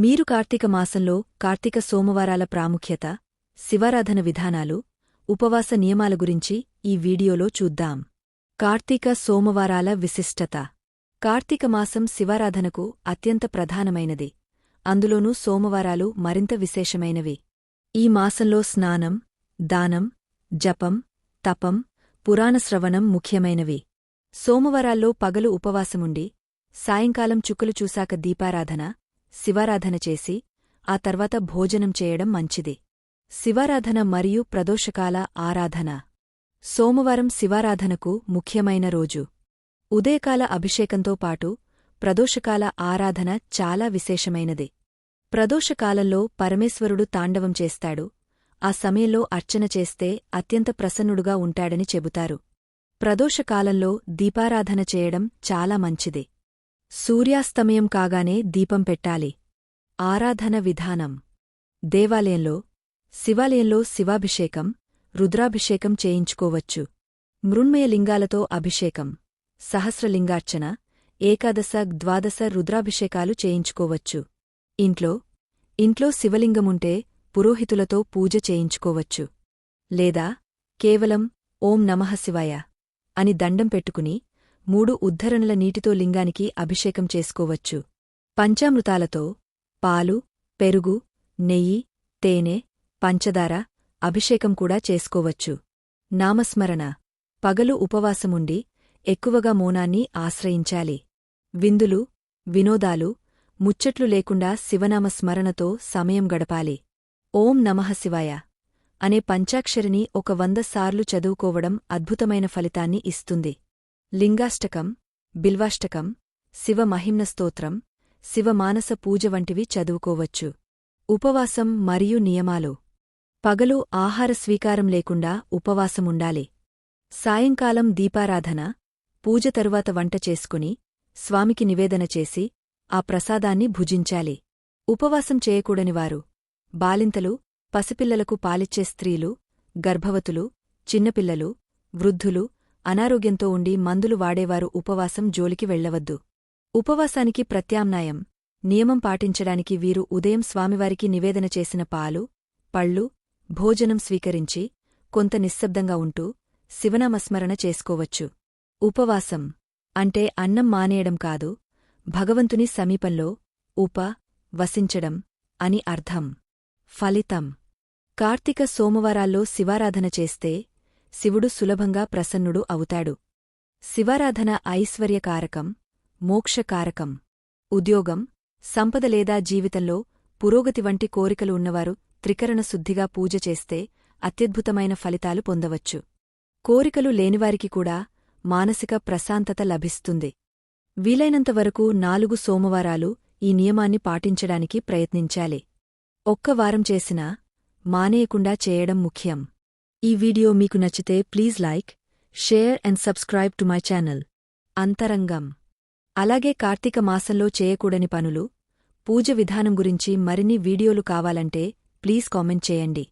మీరు కార్తీక మాసంలో కార్తీక సోమవారాల ప్రాముఖ్యత శివారాధన విధానాలు ఉపవాస నియమాల గురించి ఈ వీడియోలో చూద్దాం. కార్తీక సోమవారాల విశిష్టత. కార్తీక మాసం శివారాధనకు అత్యంత ప్రధానమైనది. అందులోనూ సోమవారాలు మరింత విశేషమైనవి. ఈ మాసంలో స్నానం దానం జపం తపం పురాణశ్రవణం ముఖ్యమైనవి. సోమవారాల్లో పగలు ఉపవాసముండి సాయంకాలం చుక్కలు చూశాక దీపారాధన శివారాధన చేసి ఆ తర్వాత భోజనం చేయడం మంచిది. శివారాధన మరియు ప్రదోషకాల ఆరాధన. సోమవారం శివారాధనకు ముఖ్యమైన రోజు. ఉదయకాల అభిషేకంతో పాటు ప్రదోషకాల ఆరాధన చాలా విశేషమైనది. ప్రదోషకాలంలో పరమేశ్వరుడు తాండవం చేస్తాడు. ఆ సమయంలో అర్చన చేస్తే అత్యంత ప్రసన్నుడుగా ఉంటాడని చెబుతారు. ప్రదోషకాలంలో దీపారాధన చేయడం చాలా మంచిది. సూర్యాస్తమయం కాగానే దీపం పెట్టాలి. ఆరాధన విధానం. దేవాలయంలో శివాలయంలో శివాభిషేకం రుద్రాభిషేకం చేయించుకోవచ్చు. మృణ్మయ లింగాలతో అభిషేకం. సహస్రలింగార్చన ఏకాదశ ద్వాదశ రుద్రాభిషేకాలు చేయించుకోవచ్చు. ఇంట్లో ఇంట్లో శివలింగముంటే పురోహితులతో పూజ చేయించుకోవచ్చు. లేదా కేవలం ఓం నమః శివాయ అని దండం పెట్టుకుని మూడు ఉద్ధరణల నీటితో లింగానికి అభిషేకం చేసుకోవచ్చు. పంచామృతాలతో పాలు పెరుగు నెయ్యి తేనె పంచదార అభిషేకం కూడా చేసుకోవచ్చు. నామస్మరణ. పగలు ఉపవాసముండి ఎక్కువగా మౌనాన్ని ఆశ్రయించాలి. విందులు వినోదాలు ముచ్చట్లు లేకుండా శివనామస్మరణతో సమయం గడపాలి. ఓం నమః శివాయ. అనే పంచాక్షరిని ఒక వంద సార్లు చదువుకోవడం అద్భుతమైన ఫలితాన్ని ఇస్తుంది. లింగాష్టకం బిల్వాష్టకం శివ మహిమ్న స్తోత్రం శివమానస పూజ వంటివి చదువుకోవచ్చు. ఉపవాసం మరియు నియమాలు. పగలు ఆహార స్వీకారం లేకుండా ఉపవాసముండాలి. సాయంకాలం దీపారాధన పూజ తరువాత వంట చేసుకుని స్వామికి నివేదన చేసి ఆ ప్రసాదాన్ని భుజించాలి. ఉపవాసం చేయకూడనివారు బాలింతలు పసిపిల్లలకు పాలిచ్చే స్త్రీలు గర్భవతులు చిన్నపిల్లలు వృద్ధులు అనారోగ్యంతో ఉండి మందులు వాడేవారు ఉపవాసం జోలికి వెళ్ళవద్దు ఉపవాసానికి ప్రత్యామ్నాయం. నియమం పాటించడానికి వీరు ఉదయం స్వామివారికి నివేదన చేసిన పాలు పళ్ళు భోజనం స్వీకరించి కొంత నిశ్శబ్దంగా ఉంటూ శివనామస్మరణ చేసుకోవచ్చు. ఉపవాసం అంటే అన్నం మానేయడం కాదు భగవంతుని సమీపంలో ఉప వసించడం అని అర్థం. ఫలితం కార్తీక సోమవారాల్లో శివారాధన చేస్తే శివుడు సులభంగా ప్రసన్నుడు అవుతాడు. శివారాధన ఐశ్వర్యకారకం మోక్షకారకం. ఉద్యోగం సంపద లేదా జీవితంలో పురోగతి వంటి కోరికలు ఉన్నవారు త్రికరణ శుద్ధిగా పూజ చేస్తే అత్యద్భుతమైన ఫలితాలు పొందవచ్చు. కోరికలు లేనివారికి కూడా మానసిక ప్రశాంతత లభిస్తుంది. వీలైనంతవరకు నాలుగు సోమవారాలు ఈ నియమాన్ని పాటించడానికి ప్రయత్నించాలి. ఒక్క వారం చేసినా మానేయకుండా చేయడం ముఖ్యం. ఈ వీడియో మీకు నచ్చితే please like share and subscribe to my channel. Antarangam. అలాగే కార్తీక మాసంలో చేయకూడని పనులు పూజ విధానం గురించి మరిన్ని వీడియోలు కావాలంటే ప్లీజ్ కామెంట్ చేయండి.